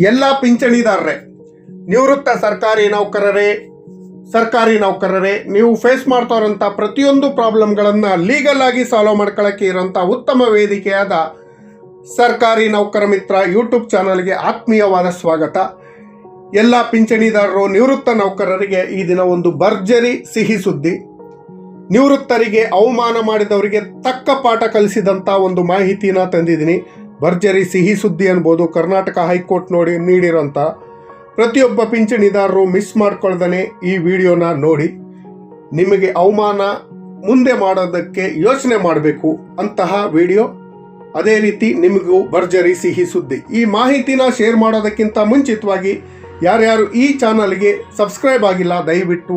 ಎಲ್ಲ ಪಿಂಚಣಿದಾರರೇ, ನಿವೃತ್ತ ಸರ್ಕಾರಿ ನೌಕರರೇ ಸರ್ಕಾರಿ ನೌಕರರೇ, ನೀವು ಫೇಸ್ ಮಾಡ್ತಾ ಇರೋಂಥ ಪ್ರತಿಯೊಂದು ಪ್ರಾಬ್ಲಮ್ಗಳನ್ನು ಲೀಗಲ್ ಆಗಿ ಸಾಲ್ವ್ ಮಾಡ್ಕೊಳ್ಳೋಕ್ಕೆ ಇರೋಂಥ ಉತ್ತಮ ವೇದಿಕೆಯಾದ ಸರ್ಕಾರಿ ನೌಕರ ಮಿತ್ರ ಯೂಟ್ಯೂಬ್ ಚಾನಲ್ಗೆ ಆತ್ಮೀಯವಾದ ಸ್ವಾಗತ. ಎಲ್ಲ ಪಿಂಚಣಿದಾರರು, ನಿವೃತ್ತ ನೌಕರರಿಗೆ ಈ ದಿನ ಒಂದು ಭರ್ಜರಿ ಸಿಹಿ ಸುದ್ದಿ. ನಿವೃತ್ತರಿಗೆ ಅವಮಾನ ಮಾಡಿದವರಿಗೆ ತಕ್ಕ ಪಾಠ ಕಲಿಸಿದಂಥ ಒಂದು ಮಾಹಿತಿನ ತಂದಿದ್ದೀನಿ. ಭರ್ಜರಿ ಸಿಹಿ ಸುದ್ದಿ ಅನ್ಬೋದು ಕರ್ನಾಟಕ ಹೈಕೋರ್ಟ್ ನೋಡಿ ನೀಡಿರೋಂಥ ಪ್ರತಿಯೊಬ್ಬ ಪಿಂಚಣಿದಾರರು ಮಿಸ್ ಮಾಡ್ಕೊಳ್ದೇ ಈ ವಿಡಿಯೋನ ನೋಡಿ. ನಿಮಗೆ ಅವಮಾನ ಮುಂದೆ ಮಾಡೋದಕ್ಕೆ ಯೋಚನೆ ಮಾಡಬೇಕು ಅಂತಹ ವಿಡಿಯೋ. ಅದೇ ರೀತಿ ನಿಮಗೂ ಭರ್ಜರಿ ಸಿಹಿ ಸುದ್ದಿ. ಈ ಮಾಹಿತಿನ ಶೇರ್ ಮಾಡೋದಕ್ಕಿಂತ ಮುಂಚಿತವಾಗಿ ಯಾರ್ಯಾರು ಈ ಚಾನಲ್ಗೆ ಸಬ್ಸ್ಕ್ರೈಬ್ ಆಗಿಲ್ಲ ದಯವಿಟ್ಟು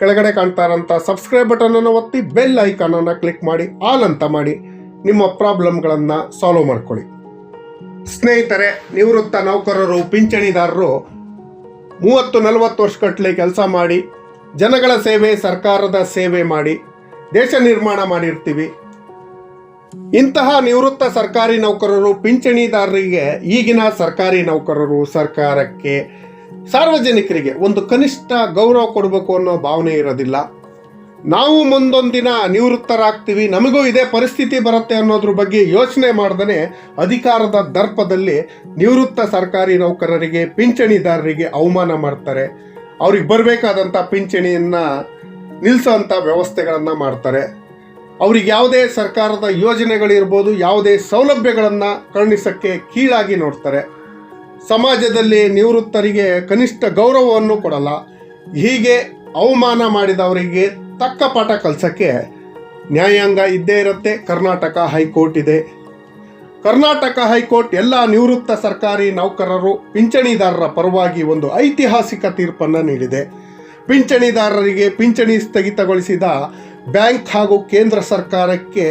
ಕೆಳಗಡೆ ಕಾಣ್ತಾ ಇರೋಂಥ ಸಬ್ಸ್ಕ್ರೈಬ್ ಬಟನನ್ನು ಒತ್ತಿ ಬೆಲ್ ಐಕಾನನ್ನು ಕ್ಲಿಕ್ ಮಾಡಿ, ಆಲ್ ಅಂತ ಮಾಡಿ ನಿಮ್ಮ ಪ್ರಾಬ್ಲಮ್ಗಳನ್ನು ಸಾಲ್ವ್ ಮಾಡ್ಕೊಳ್ಳಿ. ಸ್ನೇಹಿತರೆ, ನಿವೃತ್ತ ನೌಕರರು, ಪಿಂಚಣಿದಾರರು, ಮೂವತ್ತು ನಲವತ್ತು ವರ್ಷಗಟ್ಟಲೆ ಕೆಲಸ ಮಾಡಿ, ಜನಗಳ ಸೇವೆ, ಸರ್ಕಾರದ ಸೇವೆ ಮಾಡಿ, ದೇಶ ನಿರ್ಮಾಣ ಮಾಡಿರ್ತೀವಿ. ಇಂತಹ ನಿವೃತ್ತ ಸರ್ಕಾರಿ ನೌಕರರು, ಪಿಂಚಣಿದಾರರಿಗೆ ಈಗಿನ ಸರ್ಕಾರಿ ನೌಕರರು ಸರ್ಕಾರಕ್ಕೆ ಸಾರ್ವಜನಿಕರಿಗೆ ಒಂದು ಕನಿಷ್ಠ ಗೌರವ ಕೊಡಬೇಕು ಅನ್ನೋ ಭಾವನೆ ಇರೋದಿಲ್ಲ. ನಾವು ಮುಂದೊಂದು ದಿನ ನಿವೃತ್ತರಾಗ್ತೀವಿ. ನಮಗೂ ಇದೇ ಪರಿಸ್ಥಿತಿ ಬರುತ್ತೆ ಅನ್ನೋದ್ರ ಬಗ್ಗೆ ಯೋಚನೆ ಮಾಡ್ದೇ ಅಧಿಕಾರದ ದರ್ಪದಲ್ಲಿ ನಿವೃತ್ತ ಸರ್ಕಾರಿ ನೌಕರರಿಗೆ, ಪಿಂಚಣಿದಾರರಿಗೆ ಅವಮಾನ ಮಾಡ್ತಾರೆ. ಅವ್ರಿಗೆ ಬರಬೇಕಾದಂಥ ಪಿಂಚಣಿಯನ್ನು ನಿಲ್ಲಿಸೋಂಥ ವ್ಯವಸ್ಥೆಗಳನ್ನು ಮಾಡ್ತಾರೆ. ಅವ್ರಿಗೆ ಯಾವುದೇ ಸರ್ಕಾರದ ಯೋಜನೆಗಳಿರ್ಬೋದು, ಯಾವುದೇ ಸೌಲಭ್ಯಗಳನ್ನು ಕರುಣಿಸೋಕ್ಕೆ ಕೀಳಾಗಿ ನೋಡ್ತಾರೆ. ಸಮಾಜದಲ್ಲಿ ನಿವೃತ್ತರಿಗೆ ಕನಿಷ್ಠ ಗೌರವವನ್ನು ಕೊಡಲ್ಲ. ಹೀಗೆ ಅವಮಾನ ಮಾಡಿದವರಿಗೆ ತಕ್ಕ ಪಾಠ ಕಲಿಸೋಕ್ಕೆ ನ್ಯಾಯಾಂಗ ಇದ್ದೇ ಇರುತ್ತೆ, ಕರ್ನಾಟಕ ಹೈಕೋರ್ಟ್ ಇದೆ. ಕರ್ನಾಟಕ ಹೈಕೋರ್ಟ್ ಎಲ್ಲ ನಿವೃತ್ತ ಸರ್ಕಾರಿ ನೌಕರರು, ಪಿಂಚಣಿದಾರರ ಪರವಾಗಿ ಒಂದು ಐತಿಹಾಸಿಕ ತೀರ್ಪನ್ನು ನೀಡಿದೆ. ಪಿಂಚಣಿದಾರರಿಗೆ ಪಿಂಚಣಿ ಸ್ಥಗಿತಗೊಳಿಸಿದ ಬ್ಯಾಂಕ್ ಹಾಗೂ ಕೇಂದ್ರ ಸರ್ಕಾರಕ್ಕೆ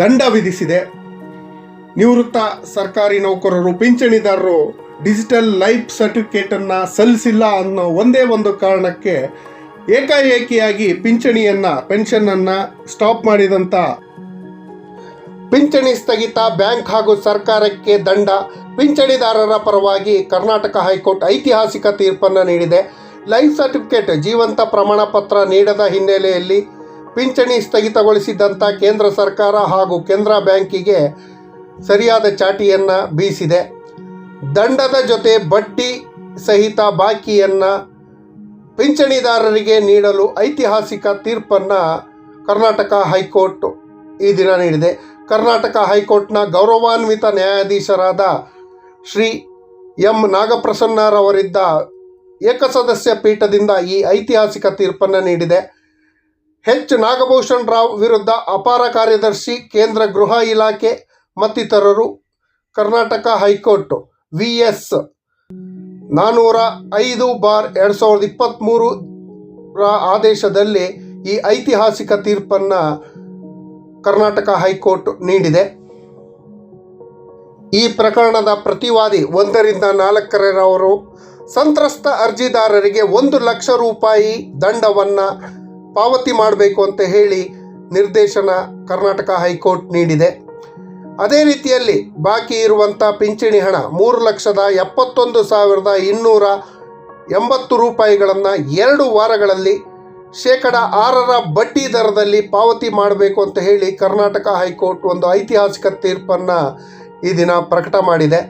ದಂಡ ವಿಧಿಸಿದೆ. ನಿವೃತ್ತ ಸರ್ಕಾರಿ ನೌಕರರು, ಪಿಂಚಣಿದಾರರು ಡಿಜಿಟಲ್ ಲೈಫ್ ಸರ್ಟಿಫಿಕೇಟನ್ನು ಸಲ್ಲಿಸಿಲ್ಲ ಅನ್ನೋ ಒಂದೇ ಒಂದು ಕಾರಣಕ್ಕೆ ಏಕಾಏಕಿಯಾಗಿ ಪಿಂಚಣಿಯನ್ನು, ಪೆನ್ಷನನ್ನು ಸ್ಟಾಪ್ ಮಾಡಿದಂಥ ಪಿಂಚಣಿ ಸ್ಥಗಿತ ಬ್ಯಾಂಕ್ ಹಾಗೂ ಸರ್ಕಾರಕ್ಕೆ ದಂಡ. ಪಿಂಚಣಿದಾರರ ಪರವಾಗಿ ಕರ್ನಾಟಕ ಹೈಕೋರ್ಟ್ ಐತಿಹಾಸಿಕ ತೀರ್ಪನ್ನು ನೀಡಿದೆ. ಲೈಫ್ ಸರ್ಟಿಫಿಕೇಟ್, ಜೀವಂತ ಪ್ರಮಾಣ ಪತ್ರ ನೀಡದ ಹಿನ್ನೆಲೆಯಲ್ಲಿ ಪಿಂಚಣಿ ಸ್ಥಗಿತಗೊಳಿಸಿದಂಥ ಕೇಂದ್ರ ಸರ್ಕಾರ ಹಾಗೂ ಕೇಂದ್ರ ಬ್ಯಾಂಕಿಗೆ ಸರಿಯಾದ ಚಾಟಿಯನ್ನು ಬೀಸಿದೆ. ದಂಡದ ಜೊತೆ ಬಡ್ಡಿ ಸಹಿತ ಬಾಕಿಯನ್ನು ಪಿಂಚಣಿದಾರರಿಗೆ ನೀಡಲು ಐತಿಹಾಸಿಕ ತೀರ್ಪನ್ನು ಕರ್ನಾಟಕ ಹೈಕೋರ್ಟ್ ಈ ದಿನ ನೀಡಿದೆ. ಕರ್ನಾಟಕ ಹೈಕೋರ್ಟ್ನ ಗೌರವಾನ್ವಿತ ನ್ಯಾಯಾಧೀಶರಾದ ಶ್ರೀ ಎಂ ನಾಗಪ್ರಸನ್ನರವರಿದ್ದ ಏಕಸದಸ್ಯ ಪೀಠದಿಂದ ಈ ಐತಿಹಾಸಿಕ ತೀರ್ಪನ್ನು ನೀಡಿದೆ. ಹೆಚ್ ನಾಗಭೂಷಣ್ ರಾವ್ ವಿರುದ್ಧ ಅಪಾರ ಕಾರ್ಯದರ್ಶಿ, ಕೇಂದ್ರ ಗೃಹ ಇಲಾಖೆ ಮತ್ತಿತರರು, ಕರ್ನಾಟಕ ಹೈಕೋರ್ಟ್, ವಿ. ಎಸ್. ನಾನ್ನೂರ ಐದು ಬಾರ್ ಎರಡು ಸಾವಿರದ ಇಪ್ಪತ್ತ್ಮೂರು ರ ಆದೇಶದಲ್ಲಿ ಈ ಐತಿಹಾಸಿಕ ತೀರ್ಪನ್ನು ಕರ್ನಾಟಕ ಹೈಕೋರ್ಟ್ ನೀಡಿದೆ. ಈ ಪ್ರಕರಣದ ಪ್ರತಿವಾದಿ ಒಂದರಿಂದ ನಾಲ್ಕರವರು ಸಂತ್ರಸ್ತ ಅರ್ಜಿದಾರರಿಗೆ ಒಂದು ಲಕ್ಷ ರೂಪಾಯಿ ದಂಡವನ್ನು ಪಾವತಿ ಮಾಡಬೇಕು ಅಂತ ಹೇಳಿ ನಿರ್ದೇಶನ ಕರ್ನಾಟಕ ಹೈಕೋರ್ಟ್ ನೀಡಿದೆ. ಅದೇ ರೀತಿಯಲ್ಲಿ ಬಾಕಿ ಇರುವಂಥ ಪಿಂಚಣಿ ಹಣ ಮೂರು ಲಕ್ಷದ ಎಪ್ಪತ್ತೊಂದು ಸಾವಿರದ ಇನ್ನೂರ ಎಂಬತ್ತು ರೂಪಾಯಿಗಳನ್ನು ಎರಡು ವಾರಗಳಲ್ಲಿ ಶೇಕಡ ಆರರ ಬಡ್ಡಿ ದರದಲ್ಲಿ ಪಾವತಿ ಮಾಡಬೇಕು ಅಂತ ಹೇಳಿ ಕರ್ನಾಟಕ ಹೈಕೋರ್ಟ್ ಒಂದು ಐತಿಹಾಸಿಕ ತೀರ್ಪನ್ನು ಈ ದಿನ ಪ್ರಕಟ ಮಾಡಿದೆ.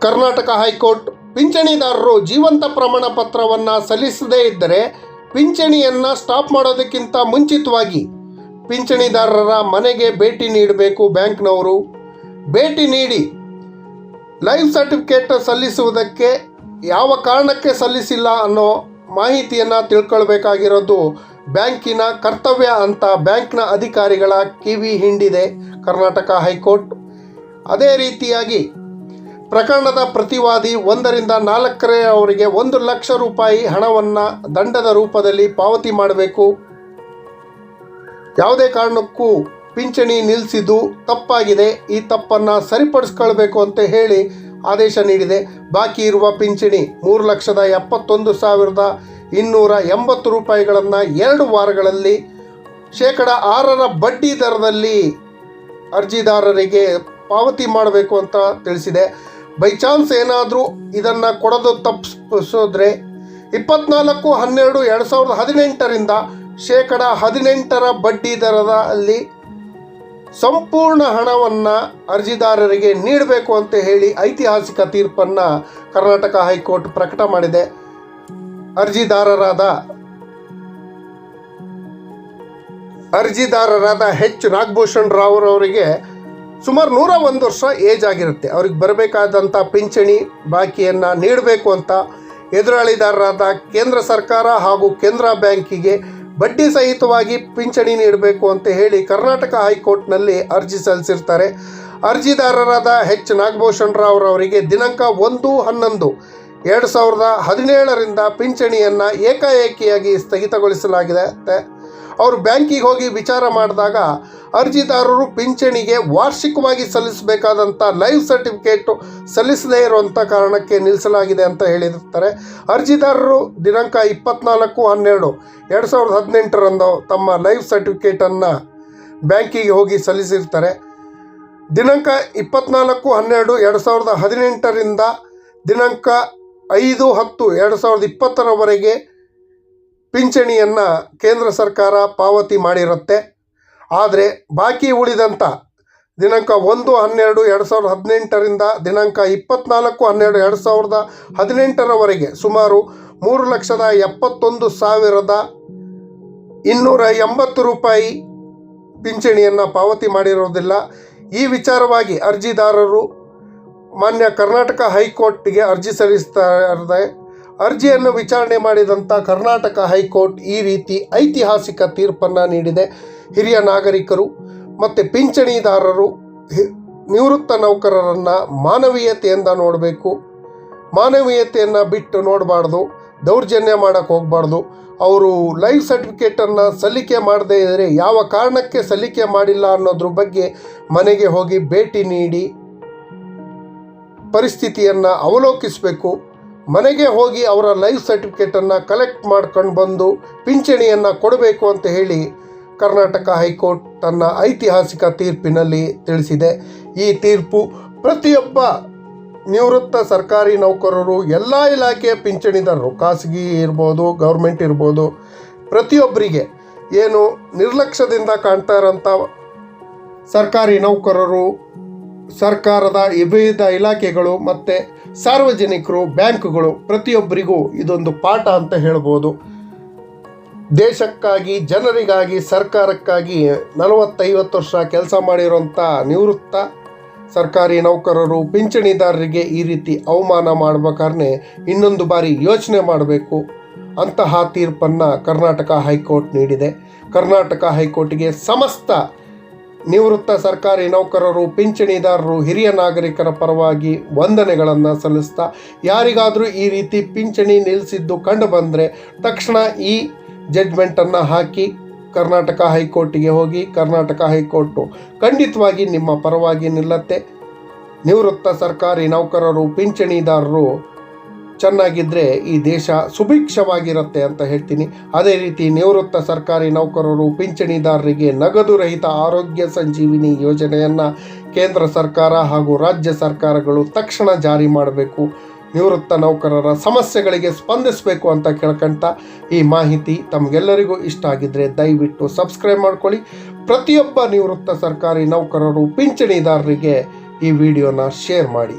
ಕರ್ನಾಟಕ ಹೈಕೋರ್ಟ್ ಪಿಂಚಣಿದಾರರು ಜೀವಂತ ಪ್ರಮಾಣ ಪತ್ರವನ್ನು ಸಲ್ಲಿಸದೇ ಇದ್ದರೆ ಪಿಂಚಣಿಯನ್ನು ಸ್ಟಾಪ್ ಮಾಡೋದಕ್ಕಿಂತ ಮುಂಚಿತವಾಗಿ ಪಿಂಚಣಿದಾರರ ಮನೆಗೆ ಭೇಟಿ ನೀಡಬೇಕು ಬ್ಯಾಂಕ್ನವರು. ಭೇಟಿ ನೀಡಿ. ಲೈಫ್ ಸರ್ಟಿಫಿಕೇಟ್ ಸಲ್ಲಿಸುವುದಕ್ಕೆ ಯಾವ ಕಾರಣಕ್ಕೆ ಸಲ್ಲಿಸಿಲ್ಲ ಅನ್ನೋ ಮಾಹಿತಿಯನ್ನು ತಿಳ್ಕೊಳ್ಬೇಕಾಗಿರೋದು ಬ್ಯಾಂಕಿನ ಕರ್ತವ್ಯ ಅಂತ ಬ್ಯಾಂಕ್ನ ಅಧಿಕಾರಿಗಳ ಕಿವಿ ಹಿಂಡಿದೆ ಕರ್ನಾಟಕ ಹೈಕೋರ್ಟ್. ಅದೇ ರೀತಿಯಾಗಿ ಪ್ರಕರಣದ ಪ್ರತಿವಾದಿ ಒಂದರಿಂದ ನಾಲ್ಕರೇ ಅವರಿಗೆ ಒಂದು ಲಕ್ಷ ರೂಪಾಯಿ ಹಣವನ್ನು ದಂಡದ ರೂಪದಲ್ಲಿ ಪಾವತಿ ಮಾಡಬೇಕು. ಯಾವುದೇ ಕಾರಣಕ್ಕೂ ಪಿಂಚಣಿ ನಿಲ್ಲಿಸಿದ್ದು ತಪ್ಪಾಗಿದೆ. ಈ ತಪ್ಪನ್ನು ಸರಿಪಡಿಸ್ಕೊಳ್ಬೇಕು ಅಂತ ಹೇಳಿ ಆದೇಶ ನೀಡಿದೆ. ಬಾಕಿ ಇರುವ ಪಿಂಚಣಿ ಮೂರು ಲಕ್ಷದ ಎಪ್ಪತ್ತೊಂದು ಸಾವಿರದ ಇನ್ನೂರ ಎಂಬತ್ತು ರೂಪಾಯಿಗಳನ್ನು ಎರಡು ವಾರಗಳಲ್ಲಿ ಶೇಕಡ ಆರರ ಬಡ್ಡಿ ದರದಲ್ಲಿ ಅರ್ಜಿದಾರರಿಗೆ ಪಾವತಿ ಮಾಡಬೇಕು ಅಂತ ತಿಳಿಸಿದೆ. ಬೈ ಚಾನ್ಸ್ ಏನಾದರೂ ಇದನ್ನು ಕೊಡೋದು ತಪ್ಪಿಸೋದ್ರೆ ಇಪ್ಪತ್ನಾಲ್ಕು ಹನ್ನೆರಡು ಎರಡು ಸಾವಿರದ ಹದಿನೆಂಟರಿಂದ ಶೇಕಡ ಹದಿನೆಂಟರ ಬಡ್ಡಿ ದರದಲ್ಲಿ ಸಂಪೂರ್ಣ ಹಣವನ್ನು ಅರ್ಜಿದಾರರಿಗೆ ನೀಡಬೇಕು ಅಂತ ಹೇಳಿ ಐತಿಹಾಸಿಕ ತೀರ್ಪನ್ನು ಕರ್ನಾಟಕ ಹೈಕೋರ್ಟ್ ಪ್ರಕಟ ಮಾಡಿದೆ. ಅರ್ಜಿದಾರರಾದ ಅರ್ಜಿದಾರರಾದ ಎಚ್. ನಾಗಭೂಷಣ್ ರಾವ್ ಅವರಿಗೆ ಸುಮಾರು ನೂರ ಒಂದು ವರ್ಷ ಏಜ್ ಆಗಿರುತ್ತೆ. ಅವ್ರಿಗೆ ಬರಬೇಕಾದಂಥ ಪಿಂಚಣಿ ಬಾಕಿಯನ್ನು ನೀಡಬೇಕು ಅಂತ ಎದುರಾಳಿದಾರರಾದ ಕೇಂದ್ರ ಸರ್ಕಾರ ಹಾಗೂ ಕೇಂದ್ರ ಬ್ಯಾಂಕಿಗೆ ಬಡ್ಡಿ ಸಹಿತವಾಗಿ ಪಿಂಚಣಿ ನೀಡಬೇಕು ಅಂತ ಹೇಳಿ ಕರ್ನಾಟಕ ಹೈಕೋರ್ಟ್ನಲ್ಲಿ ಅರ್ಜಿ ಸಲ್ಲಿಸಿರ್ತಾರೆ. ಅರ್ಜಿದಾರರಾದ ಎಚ್. ನಾಗಭೂಷಣ್ ರಾವ್ ಅವರಿಗೆ ದಿನಾಂಕ ಒಂದು ಹನ್ನೊಂದು ಎರಡು ಸಾವಿರದ ಹದಿನೇಳರಿಂದ ಪಿಂಚಣಿಯನ್ನು ಏಕಾಏಕಿಯಾಗಿ ಸ್ಥಗಿತಗೊಳಿಸಲಾಗಿದೆ. ಅವರು ಬ್ಯಾಂಕಿಗೆ ಹೋಗಿ ವಿಚಾರ ಮಾಡಿದಾಗ ಅರ್ಜಿದಾರರು ಪಿಂಚಣಿಗೆ ವಾರ್ಷಿಕವಾಗಿ ಸಲ್ಲಿಸಬೇಕಾದಂಥ ಲೈವ್ ಸರ್ಟಿಫಿಕೇಟು ಸಲ್ಲಿಸದೇ ಇರುವಂಥ ಕಾರಣಕ್ಕೆ ನಿಲ್ಲಿಸಲಾಗಿದೆ ಅಂತ ಹೇಳಿರ್ತಾರೆ. ಅರ್ಜಿದಾರರು ದಿನಾಂಕ ಇಪ್ಪತ್ನಾಲ್ಕು ಹನ್ನೆರಡು ಎರಡು ಸಾವಿರದ ಹದಿನೆಂಟರಂದು ತಮ್ಮ ಲೈವ್ ಸರ್ಟಿಫಿಕೇಟನ್ನು ಬ್ಯಾಂಕಿಗೆ ಹೋಗಿ ಸಲ್ಲಿಸಿರ್ತಾರೆ. ದಿನಾಂಕ ಇಪ್ಪತ್ನಾಲ್ಕು ಹನ್ನೆರಡು ಎರಡು ಸಾವಿರದ ಹದಿನೆಂಟರಿಂದ ದಿನಾಂಕ ಐದು ಹತ್ತು ಎರಡು ಸಾವಿರದ ಇಪ್ಪತ್ತರವರೆಗೆ ಪಿಂಚಣಿಯನ್ನು ಕೇಂದ್ರ ಸರ್ಕಾರ ಪಾವತಿ ಮಾಡಿರುತ್ತೆ. ಆದರೆ ಬಾಕಿ ಉಳಿದಂಥ ದಿನಾಂಕ ಒಂದು, ಹನ್ನೆರಡು, ಎರಡು ಸಾವಿರದ ಹದಿನೆಂಟರಿಂದ ದಿನಾಂಕ ಇಪ್ಪತ್ನಾಲ್ಕು, ಹನ್ನೆರಡು, ಎರಡು ಸಾವಿರದ ಹದಿನೆಂಟರವರೆಗೆ ಸುಮಾರು ಮೂರು ಲಕ್ಷದ ಎಪ್ಪತ್ತೊಂದು ಸಾವಿರದ ಇನ್ನೂರ ಎಂಬತ್ತು ರೂಪಾಯಿ ಪಿಂಚಣಿಯನ್ನು ಪಾವತಿ ಮಾಡಿರೋದಿಲ್ಲ. ಈ ವಿಚಾರವಾಗಿ ಅರ್ಜಿದಾರರು ಮಾನ್ಯ ಕರ್ನಾಟಕ ಹೈಕೋರ್ಟ್ಗೆ ಅರ್ಜಿ ಸಲ್ಲಿಸ್ತಾರೆ ಅರ್ಜಿಯನ್ನು ವಿಚಾರಣೆ ಮಾಡಿದಂಥ ಕರ್ನಾಟಕ ಹೈಕೋರ್ಟ್ ಈ ರೀತಿ ಐತಿಹಾಸಿಕ ತೀರ್ಪನ್ನು ನೀಡಿದೆ. ಹಿರಿಯ ನಾಗರಿಕರು ಮತ್ತು ಪಿಂಚಣಿದಾರರು ನಿವೃತ್ತ ನೌಕರರನ್ನು ಮಾನವೀಯತೆಯಿಂದ ನೋಡಬೇಕು. ಮಾನವೀಯತೆಯನ್ನು ಬಿಟ್ಟು ನೋಡಬಾರ್ದು, ದೌರ್ಜನ್ಯ ಮಾಡೋಕ್ಕೆ ಹೋಗಬಾರ್ದು. ಅವರು ಲೈಫ್ ಸರ್ಟಿಫಿಕೇಟನ್ನು ಸಲ್ಲಿಕೆ ಮಾಡದೇ ಇದ್ದರೆ ಯಾವ ಕಾರಣಕ್ಕೆ ಸಲ್ಲಿಕೆ ಮಾಡಿಲ್ಲ ಅನ್ನೋದ್ರ ಬಗ್ಗೆ ಮನೆಗೆ ಹೋಗಿ ಭೇಟಿ ನೀಡಿ, ಪರಿಸ್ಥಿತಿಯನ್ನು ಅವಲೋಕಿಸಬೇಕು. ಮನೆಗೆ ಹೋಗಿ ಅವರ ಲೈಫ್ ಸರ್ಟಿಫಿಕೇಟನ್ನು ಕಲೆಕ್ಟ್ ಮಾಡ್ಕೊಂಡು ಬಂದು ಪಿಂಚಣಿಯನ್ನು ಕೊಡಬೇಕು ಅಂತ ಹೇಳಿ ಕರ್ನಾಟಕ ಹೈಕೋರ್ಟ್ ತನ್ನ ಐತಿಹಾಸಿಕ ತೀರ್ಪಿನಲ್ಲಿ ತಿಳಿಸಿದೆ. ಈ ತೀರ್ಪು ಪ್ರತಿಯೊಬ್ಬ ನಿವೃತ್ತ ಸರ್ಕಾರಿ ನೌಕರರು, ಎಲ್ಲ ಇಲಾಖೆಯ ಪಿಂಚಣಿದಾರರು, ಖಾಸಗಿ ಇರ್ಬೋದು ಗೌರ್ಮೆಂಟ್ ಇರ್ಬೋದು, ಪ್ರತಿಯೊಬ್ಬರಿಗೆ ಏನು ನಿರ್ಲಕ್ಷ್ಯದಿಂದ ಕಾಣ್ತಾ ಇರೋಂಥ ಸರ್ಕಾರಿ ನೌಕರರು ಸರ್ಕಾರದ ವಿವಿಧ ಇಲಾಖೆಗಳು ಮತ್ತು ಸಾರ್ವಜನಿಕರು, ಬ್ಯಾಂಕ್ಗಳು ಪ್ರತಿಯೊಬ್ಬರಿಗೂ ಇದೊಂದು ಪಾಠ ಅಂತ ಹೇಳ್ಬೋದು. ದೇಶಕ್ಕಾಗಿ, ಜನರಿಗಾಗಿ, ಸರ್ಕಾರಕ್ಕಾಗಿ ನಲವತ್ತೈವತ್ತು ವರ್ಷ ಕೆಲಸ ಮಾಡಿರುವಂಥ ನಿವೃತ್ತ ಸರ್ಕಾರಿ ನೌಕರರು, ಪಿಂಚಣಿದಾರರಿಗೆ ಈ ರೀತಿ ಅವಮಾನ ಮಾಡಬೇಕಾದ್ರೆ ಇನ್ನೊಂದು ಬಾರಿ ಯೋಚನೆ ಮಾಡಬೇಕು. ಅಂತಹ ತೀರ್ಪನ್ನು ಕರ್ನಾಟಕ ಹೈಕೋರ್ಟ್ ನೀಡಿದೆ. ಕರ್ನಾಟಕ ಹೈಕೋರ್ಟ್ಗೆ ಸಮಸ್ತ ನಿವೃತ್ತ ಸರ್ಕಾರಿ ನೌಕರರು, ಪಿಂಚಣಿದಾರರು, ಹಿರಿಯ ನಾಗರಿಕರ ಪರವಾಗಿ ವಂದನೆಗಳನ್ನು ಸಲ್ಲಿಸ್ತಾ, ಯಾರಿಗಾದರೂ ಈ ರೀತಿ ಪಿಂಚಣಿ ನಿಲ್ಲಿಸಿದ್ದು ಕಂಡು ಬಂದರೆ ತಕ್ಷಣ ಈ ಜಡ್ಜ್ಮೆಂಟನ್ನು ಹಾಕಿ ಕರ್ನಾಟಕ ಹೈಕೋರ್ಟಿಗೆ ಹೋಗಿ, ಕರ್ನಾಟಕ ಹೈಕೋರ್ಟು ಖಂಡಿತವಾಗಿ ನಿಮ್ಮ ಪರವಾಗಿ ನಿಲ್ಲತ್ತೆ. ನಿವೃತ್ತ ಸರ್ಕಾರಿ ನೌಕರರು, ಪಿಂಚಣಿದಾರರು ಚೆನ್ನಾಗಿದ್ದರೆ ಈ ದೇಶ ಸುಭಿಕ್ಷವಾಗಿರುತ್ತೆ ಅಂತ ಹೇಳ್ತೀನಿ. ಅದೇ ರೀತಿ ನಿವೃತ್ತ ಸರ್ಕಾರಿ ನೌಕರರು, ಪಿಂಚಣಿದಾರರಿಗೆ ನಗದು ರಹಿತ ಆರೋಗ್ಯ ಸಂಜೀವಿನಿ ಯೋಜನೆಯನ್ನು ಕೇಂದ್ರ ಸರ್ಕಾರ ಹಾಗೂ ರಾಜ್ಯ ಸರ್ಕಾರಗಳು ತಕ್ಷಣ ಜಾರಿ ಮಾಡಬೇಕು. ನಿವೃತ್ತ ನೌಕರರ ಸಮಸ್ಯೆಗಳಿಗೆ ಸ್ಪಂದಿಸಬೇಕು ಅಂತ ಕೇಳ್ಕೊಂತ ಈ ಮಾಹಿತಿ ತಮಗೆಲ್ಲರಿಗೂ ಇಷ್ಟ ಆಗಿದ್ದರೆ ದಯವಿಟ್ಟು ಸಬ್ಸ್ಕ್ರೈಬ್ ಮಾಡ್ಕೊಳ್ಳಿ. ಪ್ರತಿಯೊಬ್ಬ ನಿವೃತ್ತ ಸರ್ಕಾರಿ ನೌಕರರು, ಪಿಂಚಣಿದಾರರಿಗೆ ಈ ವಿಡಿಯೋನ ಶೇರ್ ಮಾಡಿ.